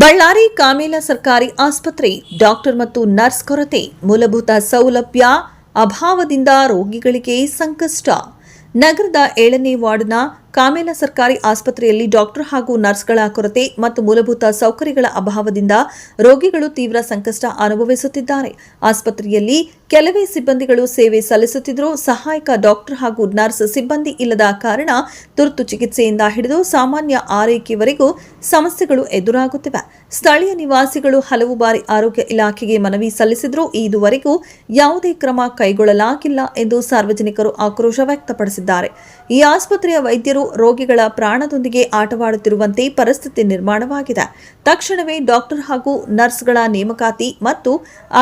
ಬಳ್ಳಾರಿ ಕಾಮೇಲ ಸರ್ಕಾರಿ ಆಸ್ಪತ್ರೆ ಡಾಕ್ಟರ್ ಮತ್ತು ನರ್ಸ್ ಕೊರತೆ. ಮೂಲಭೂತ ಸೌಲಭ್ಯ ಅಭಾವದಿಂದ ರೋಗಿಗಳಿಗೆ ಸಂಕಷ್ಟ. ನಗರದ ಏಳನೇ ವಾರ್ಡ್ನ ಕಾಮೇಲ ಸರ್ಕಾರಿ ಆಸ್ಪತ್ರೆಯಲ್ಲಿ ಡಾಕ್ಟರ್ ಹಾಗೂ ನರ್ಸ್ಗಳ ಕೊರತೆ ಮತ್ತು ಮೂಲಭೂತ ಸೌಕರ್ಯಗಳ ಅಭಾವದಿಂದ ರೋಗಿಗಳು ತೀವ್ರ ಸಂಕಷ್ಟ ಅನುಭವಿಸುತ್ತಿದ್ದಾರೆ. ಆಸ್ಪತ್ರೆಯಲ್ಲಿ ಕೆಲವೇ ಸಿಬ್ಬಂದಿಗಳು ಸೇವೆ ಸಲ್ಲಿಸುತ್ತಿದ್ದರೂ ಸಹಾಯಕ ಡಾಕ್ಟರ್ ಹಾಗೂ ನರ್ಸ್ ಸಿಬ್ಬಂದಿ ಇಲ್ಲದ ಕಾರಣ ತುರ್ತು ಚಿಕಿತ್ಸೆಯಿಂದ ಹಿಡಿದು ಸಾಮಾನ್ಯ ಆರೈಕೆವರೆಗೂ ಸಮಸ್ಯೆಗಳು ಎದುರಾಗುತ್ತಿವೆ. ಸ್ಥಳೀಯ ನಿವಾಸಿಗಳು ಹಲವು ಬಾರಿ ಆರೋಗ್ಯ ಇಲಾಖೆಗೆ ಮನವಿ ಸಲ್ಲಿಸಿದರೂ ಇದುವರೆಗೂ ಯಾವುದೇ ಕ್ರಮ ಕೈಗೊಳ್ಳಲಾಗಿಲ್ಲ ಎಂದು ಸಾರ್ವಜನಿಕರು ಆಕ್ರೋಶ ವ್ಯಕ್ತಪಡಿಸಿದ್ದಾರೆ. ಈ ಆಸ್ಪತ್ರೆಯ ವೈದ್ಯರು ರೋಗಿಗಳ ಪ್ರಾಣದೊಂದಿಗೆ ಆಟವಾಡುತ್ತಿರುವಂತೆ ಪರಿಸ್ಥಿತಿ ನಿರ್ಮಾಣವಾಗಿದೆ. ತಕ್ಷಣವೇ ಡಾಕ್ಟರ್ ಹಾಗೂ ನರ್ಸ್ಗಳ ನೇಮಕಾತಿ ಮತ್ತು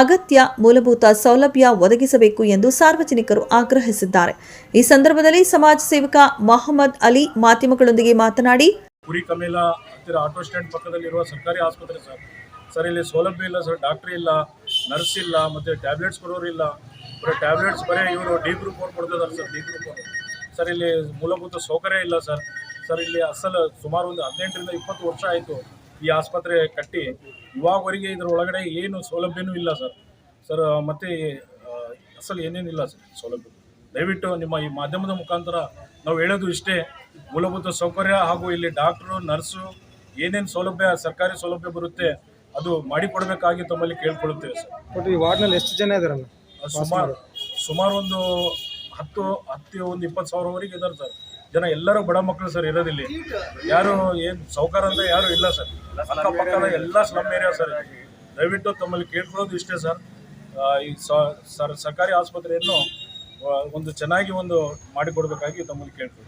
ಅಗತ್ಯ ಮೂಲಭೂತ ಸೌಲಭ್ಯ ಒದಗಿಸಬೇಕು ಎಂದು ಸಾರ್ವಜನಿಕರು ಆಗ್ರಹಿಸಿದ್ದಾರೆ. ಈ ಸಂದರ್ಭದಲ್ಲಿ ಸಮಾಜ ಸೇವಕ ಮೊಹಮ್ಮದ್ ಅಲಿ ಮಾಧ್ಯಮಗಳೊಂದಿಗೆ ಮಾತನಾಡಿ, ಪುರಿ ಕಮೇಲ ಹತ್ತಿರ ಆಟೋ ಸ್ಟ್ಯಾಂಡ್ ಪಕ್ಕದಲ್ಲಿರುವ ಸರ್ಕಾರಿ ಆಸ್ಪತ್ರೆ ಸರ್. ಸರ್, ಇಲ್ಲಿ ಸೌಲಭ್ಯ ಇಲ್ಲ ಸರ್, ಡಾಕ್ಟ್ರ್ ಇಲ್ಲ, ನರ್ಸ್ ಇಲ್ಲ, ಮತ್ತು ಟ್ಯಾಬ್ಲೆಟ್ಸ್ ಕೊಡೋರು ಇಲ್ಲ. ಬರೀ ಟ್ಯಾಬ್ಲೆಟ್ಸ್ ಬರೀ ಇವರು ಡಿ ಗ್ರೂಪ್ ಅವ್ರು ಕೊಡ್ತಿದ್ದಾರೆ ಸರ್, ಡಿ ಗ್ರೂಪ್ ಅವರು. ಸರ್ ಇಲ್ಲಿ ಮೂಲಭೂತ ಸೌಕರ್ಯ ಇಲ್ಲ ಸರ್. ಸರ್ ಇಲ್ಲಿ ಅಸಲು ಸುಮಾರು ಒಂದು ಹದಿನೆಂಟರಿಂದ ಇಪ್ಪತ್ತು ವರ್ಷ ಆಯಿತು ಈ ಆಸ್ಪತ್ರೆ ಕಟ್ಟಿ. ಇವಾಗವರೆಗೆ ಇದರ ಒಳಗಡೆ ಏನು ಸೌಲಭ್ಯನೂ ಇಲ್ಲ ಸರ್. ಸರ್ ಮತ್ತು ಅಸಲು ಏನೇನಿಲ್ಲ ಸರ್ ಸೌಲಭ್ಯ? ದಯವಿಟ್ಟು ನಿಮ್ಮ ಈ ಮಾಧ್ಯಮದ ಮುಖಾಂತರ ನಾವು ಹೇಳೋದು ಇಷ್ಟೇ. ಮೂಲಭೂತ ಸೌಕರ್ಯ ಹಾಗೂ ಇಲ್ಲಿ ಡಾಕ್ಟ್ರು ನರ್ಸು ಏನೇನು ಸೌಲಭ್ಯ ಸರ್ಕಾರಿ ಸೌಲಭ್ಯ ಬರುತ್ತೆ ಅದು ಮಾಡಿಕೊಡಬೇಕಾಗಿ ತಮ್ಮಲ್ಲಿ ಕೇಳ್ಕೊಳ್ಳುತ್ತೇವೆ ಸರ್. ಈ ವಾರ್ಡ್ನಲ್ಲಿ ಎಷ್ಟು ಜನ ಇದಾರಲ್ಲ ಸುಮಾರು ಸುಮಾರು ಒಂದು ಹತ್ತು ಹತ್ತು ಒಂದು ಇಪ್ಪತ್ತು ಸಾವಿರವರೆಗೆ ಇದ್ದಾರೆ ಸರ್. ಜನ ಎಲ್ಲರೂ ಬಡ ಮಕ್ಕಳು ಸರ್ ಇರೋದಿಲ್ಲ ಯಾರು ಏನು ಸೌಕಾರ ಅಂತ ಯಾರು ಇಲ್ಲ ಸರ್. ಅಕ್ಕಪಕ್ಕದ ಎಲ್ಲ ಸ್ಲಮ್ ಏರಿಯಾ ಸರ್. ದಯವಿಟ್ಟು ತಮ್ಮಲ್ಲಿ ಕೇಳ್ಕೊಳ್ಳೋದು ಇಷ್ಟೇ ಸರ್. ಈ ಸರ್ಕಾರಿ ಆಸ್ಪತ್ರೆಯನ್ನು ಒಂದು ಚೆನ್ನಾಗಿ ಒಂದು ಮಾಡಿಕೊಡ್ಬೇಕಾಗಿ ತಮ್ಮಲ್ಲಿ ಕೇಳ್ಕೊಳ್ಳಿ